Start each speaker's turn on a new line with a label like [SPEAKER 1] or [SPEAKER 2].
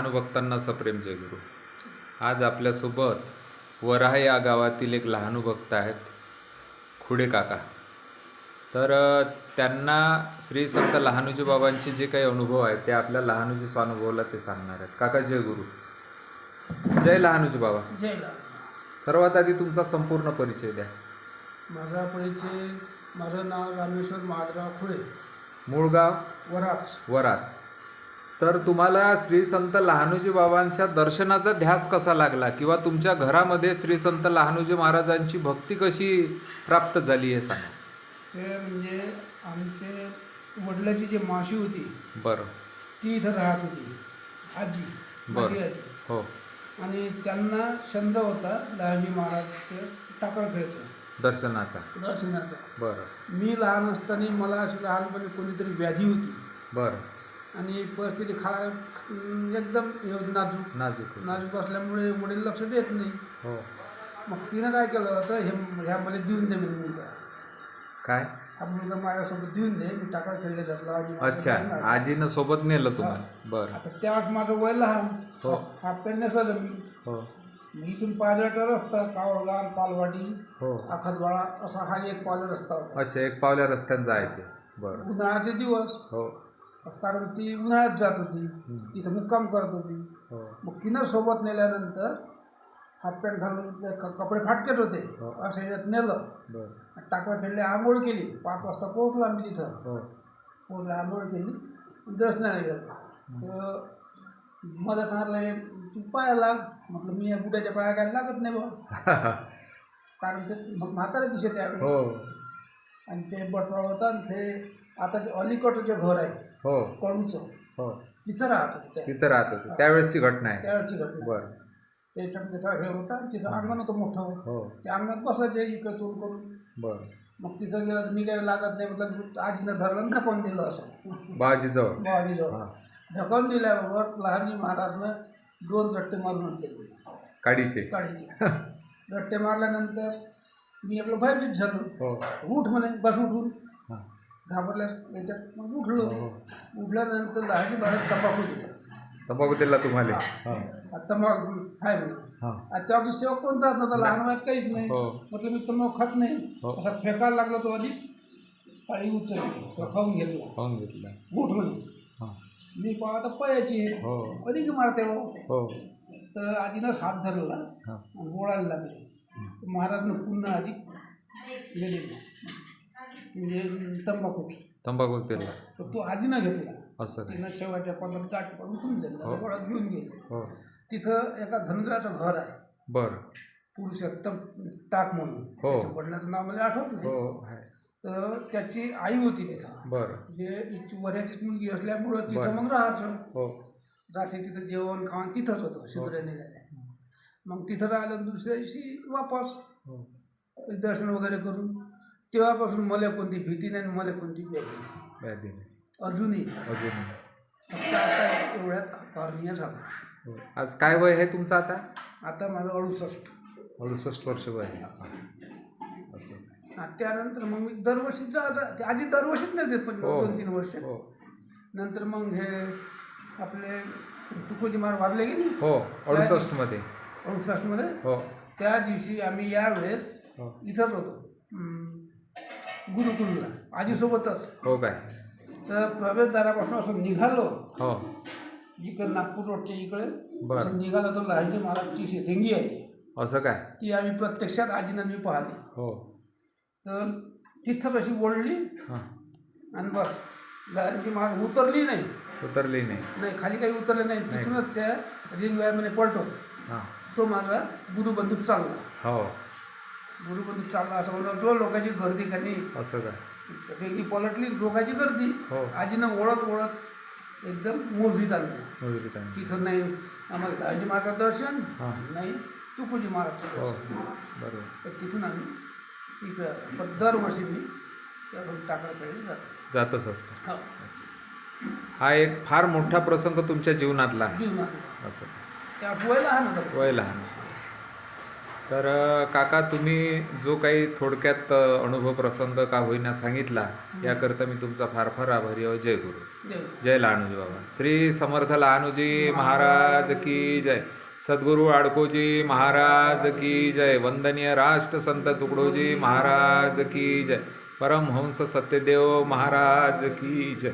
[SPEAKER 1] लहानुभक्तांना सप्रेम जयगुरु आज आपल्यासोबत वराह या गावातील एक लहानुभक्त आहेत खुडे काका. तर त्यांना श्री संत लहानुजी बाबांचे जे काही अनुभव आहेत ते आपल्या लहानुजी स्वानुभवाला ते सांगणार आहेत. काका जय गुरु. जय लहानुजी बाबा.
[SPEAKER 2] जय
[SPEAKER 1] सर्वात आधी तुमचा संपूर्ण परिचय द्या.
[SPEAKER 2] माझा परिचय माझं नाव रामेश्वर महादराव खुळे
[SPEAKER 1] मूळ गाव?
[SPEAKER 2] वराच
[SPEAKER 1] वराज. तर तुम्हाला श्री संत लहानुजी बाबांच्या दर्शनाचा ध्यास कसा लागला? किंवा तुमच्या घरामध्ये श्री संत लहानुजी महाराजांची भक्ती कशी प्राप्त झाली हे सांगा.
[SPEAKER 2] हे म्हणजे आमचे वडिलाची जी माशी होती
[SPEAKER 1] बरं.
[SPEAKER 2] ती इथं राहत होती. आजी
[SPEAKER 1] बरं.
[SPEAKER 2] माझी आजी
[SPEAKER 1] हो.
[SPEAKER 2] आणि त्यांना छंद होता लहानजी महाराज टाकळ खेळायचं.
[SPEAKER 1] दर्शनाचा.
[SPEAKER 2] दर्शनाचा.
[SPEAKER 1] बरं.
[SPEAKER 2] मी लहान असताना मला अशी लहानपणी कोणीतरी व्याधी होती.
[SPEAKER 1] बरं.
[SPEAKER 2] आणि परिस्थिती खा एकदम हे नाजूक.
[SPEAKER 1] नाजूक होतं.
[SPEAKER 2] नाजूक असल्यामुळे वडील लक्ष देत नाही.
[SPEAKER 1] हो.
[SPEAKER 2] मग तिनं काय केलं होतं हे ह्या मला देऊन दे म्हणजे मुलगा
[SPEAKER 1] काय?
[SPEAKER 2] हा मुलगा माझ्यासोबत देऊन दे मी टाका खेळले जातला आणि
[SPEAKER 1] अच्छा. आजीनं सोबत नेलं तुम्हाला. बरं.
[SPEAKER 2] आता त्यावेळेस माझं वय लहान.
[SPEAKER 1] हो.
[SPEAKER 2] हात पॅन्ट नसायचं मी.
[SPEAKER 1] हो.
[SPEAKER 2] मी इथून पायदळचा रस्ता कावळगाव पालवाडी
[SPEAKER 1] हो.
[SPEAKER 2] आखातवाडा असा हा एक पाल रस्ता होता.
[SPEAKER 1] अच्छा एक पावल्या रस्त्यानं जायचे. बरं.
[SPEAKER 2] उन्हाळ्याचे दिवस.
[SPEAKER 1] हो.
[SPEAKER 2] कारण ती उन्हाळ्यात जात होती. तिथं मुक्काम करत होती.
[SPEAKER 1] हो.
[SPEAKER 2] मग तिनं सोबत नेल्यानंतर हात पॅन्ट घालून क- कपडे फाटकेट होते.
[SPEAKER 1] हो.
[SPEAKER 2] असं याच्यात नेलं.
[SPEAKER 1] बरं.
[SPEAKER 2] टाकला खेळले आंघोळ केली. पाच वाजता पोहोचलो आम्ही तिथं.
[SPEAKER 1] हो.
[SPEAKER 2] पोहोचला आंघोळ केली. दर्शनाला गेलो. तर मला सांगितलं तू पाया लाग. म्हटलं मी या बुड्याच्या पाया काय लागत नाही बा कारण ते म्हातारे दिसे त्यावेळी
[SPEAKER 1] हो.
[SPEAKER 2] आणि ते बटवा होता आणि ते आता जे अलीकडचं जे घर आहे
[SPEAKER 1] हो.
[SPEAKER 2] कडूचं
[SPEAKER 1] हो.
[SPEAKER 2] तिथं राहत होते त्या
[SPEAKER 1] तिथं राहत होते. त्यावेळेसची घटना आहे.
[SPEAKER 2] त्यावेळची घटना.
[SPEAKER 1] बरं.
[SPEAKER 2] त्याच्यात त्याचा हे होता तिथं अंगण होतं मोठं.
[SPEAKER 1] हो.
[SPEAKER 2] त्या अंगणात बसायचे इकडे तोड करून.
[SPEAKER 1] बरं.
[SPEAKER 2] मग तिथं गेलं तर मी काही लागत नाही म्हटलं आजीनं धरलं आणि खपवून दिलं असं.
[SPEAKER 1] बाजीजवळ.
[SPEAKER 2] बाजीजवळ.
[SPEAKER 1] हां.
[SPEAKER 2] ढकलून दिल्याबरोबर लहानजी महाराजनं दोन रट्टे मारून गेले
[SPEAKER 1] काडीचे.
[SPEAKER 2] काडीचे. रट्टे मारल्यानंतर मी आपलं भयभीत झालो.
[SPEAKER 1] हो.
[SPEAKER 2] उठ म्हणे बस उठून. घाबरल्या याच्यात मग उठलो.
[SPEAKER 1] हो.
[SPEAKER 2] उठल्यानंतर लहानजी महाराज तंबाखू दिला.
[SPEAKER 1] तंबाखू दिला तुम्हाला? हां.
[SPEAKER 2] आता तंबाखू खाय
[SPEAKER 1] हां.
[SPEAKER 2] आणि तेव्हा सेवक कोणताच नव्हता? लहान वयात काहीच नाही.
[SPEAKER 1] हो.
[SPEAKER 2] म्हटलं मी तंबाखू खात नाही.
[SPEAKER 1] हो.
[SPEAKER 2] असा फेकायला लागला तो आधी. काळी उचलली. तो खाऊन घेतला.
[SPEAKER 1] खाऊन घेतला.
[SPEAKER 2] उठ म्हणे
[SPEAKER 1] हां.
[SPEAKER 2] मी पाहता पयाची आहे
[SPEAKER 1] हो.
[SPEAKER 2] कधी मारते हो
[SPEAKER 1] हो.
[SPEAKER 2] तर आजीनंच हात धरला.
[SPEAKER 1] हां.
[SPEAKER 2] ओळायला लागले. महाराजनं पुन्हा आधी गेले. म्हणजे तंबाखूच
[SPEAKER 1] तंबाखूच दिला
[SPEAKER 2] तर तो आजीनं घेतला.
[SPEAKER 1] असं काय?
[SPEAKER 2] तिनं शेवटच्या पंधरा गाठ पडून ठेवून दिला.
[SPEAKER 1] हो.
[SPEAKER 2] गोळ्यात घेऊन गेले.
[SPEAKER 1] हो.
[SPEAKER 2] तिथं एका धनगराचं घर आहे.
[SPEAKER 1] बरं.
[SPEAKER 2] पुरुषोत्तम टाक म्हणून.
[SPEAKER 1] हो.
[SPEAKER 2] त्याच्या वडिलाचं नाव मला आठवत नाही.
[SPEAKER 1] हो आहे.
[SPEAKER 2] तर त्याची आई होती तिथं.
[SPEAKER 1] बरं.
[SPEAKER 2] जे हिची वऱ्याचीच मुलगी असल्यामुळं तिथं
[SPEAKER 1] बरं.
[SPEAKER 2] मग राहायचं.
[SPEAKER 1] हो.
[SPEAKER 2] जाते तिथं जेवण खावण तिथंच होतं. शिबिरा निघाल्या. मग तिथं राहिलं दुसऱ्या दिवशी वापस.
[SPEAKER 1] हो.
[SPEAKER 2] दर्शन वगैरे करून. तेव्हापासून मला कोणती भीती नाही आणि मला कोणती नाही.
[SPEAKER 1] व्याधी नाही.
[SPEAKER 2] अजूनही.
[SPEAKER 1] अजून
[SPEAKER 2] फक्त आता एवढ्यात हरनिया झाला.
[SPEAKER 1] हो. आज काय वय आहे तुमचं आता?
[SPEAKER 2] आता माझं अडुसष्ट.
[SPEAKER 1] अडुसष्ट वर्ष वय आहे. असं.
[SPEAKER 2] त्यानंतर मग मी दरवर्षी जा जा- ते आधी दरवर्षीच नाही देत पण
[SPEAKER 1] हो.
[SPEAKER 2] दोन तीन वर्ष.
[SPEAKER 1] हो.
[SPEAKER 2] नंतर मग हे आपले तुकोजी मार वारले गेले
[SPEAKER 1] हो अडुसष्टमध्ये.
[SPEAKER 2] अडुसष्टमध्ये?
[SPEAKER 1] हो.
[SPEAKER 2] त्या दिवशी आम्ही यावेळेस
[SPEAKER 1] हो.
[SPEAKER 2] इथंच होतो. गुरुकुलला आजीसोबतच.
[SPEAKER 1] हो काय?
[SPEAKER 2] तर प्रवेशद्वारापासून असं निघालो.
[SPEAKER 1] हो.
[SPEAKER 2] इकडे नागपूर रोडच्या इकडे.
[SPEAKER 1] बरं.
[SPEAKER 2] असं निघालो तर लहानजी महाराजची रेंगी आली.
[SPEAKER 1] असं काय?
[SPEAKER 2] ती आम्ही प्रत्यक्षात आजीनं मी पाहिली.
[SPEAKER 1] हो.
[SPEAKER 2] तर तिथंच अशी ओढली.
[SPEAKER 1] हां.
[SPEAKER 2] आणि बस लहानजी महाराज उतरली नाही.
[SPEAKER 1] उतरली नाही.
[SPEAKER 2] नाही खाली काही उतरले नाही. तिथूनच त्या रिंग व्यायामाने पलटो
[SPEAKER 1] हां.
[SPEAKER 2] तो माझा गुरुबंधू चालला.
[SPEAKER 1] हो.
[SPEAKER 2] गुरुबंधू चालला असं म्हणलं जो लोकांची गर्दी खाली
[SPEAKER 1] असं काय
[SPEAKER 2] रेंगी पलटली लोकांची गर्दी.
[SPEAKER 1] हो.
[SPEAKER 2] आजीनं ओढत ओढत एकदम मोजरीत आणलं
[SPEAKER 1] मुलगी काय
[SPEAKER 2] तिथं नाही आम्हाला दाजी महाराजचं दर्शन
[SPEAKER 1] हां.
[SPEAKER 2] नाही तुकोजी महाराजचं
[SPEAKER 1] हो.
[SPEAKER 2] दर्शन.
[SPEAKER 1] बरोबर.
[SPEAKER 2] तर तिथून आम्ही इकडं पण दरवर्षी मी टाकाकडे जातो.
[SPEAKER 1] जातच असतं.
[SPEAKER 2] हो.
[SPEAKER 1] हा एक फार मोठा प्रसंग तुमच्या जीवनातला आहे.
[SPEAKER 2] जीवनात
[SPEAKER 1] असं.
[SPEAKER 2] त्या वय लहान होतं.
[SPEAKER 1] वय लहान. तर काका तुम्ही जो काही थोडक्यात अनुभव प्रसंग का होईना सांगितला याकरता मी तुमचा फार फार आभारी आहे. जय गुरु. जय लहानूजी बाबा. श्री समर्थ लहानूजी महाराज की जय. सद्गुरु आडकोजी महाराज की जय. वंदनीय राष्ट्र संत तुकडोजी महाराज की जय. परमहंस सत्यदेव महाराज की जय.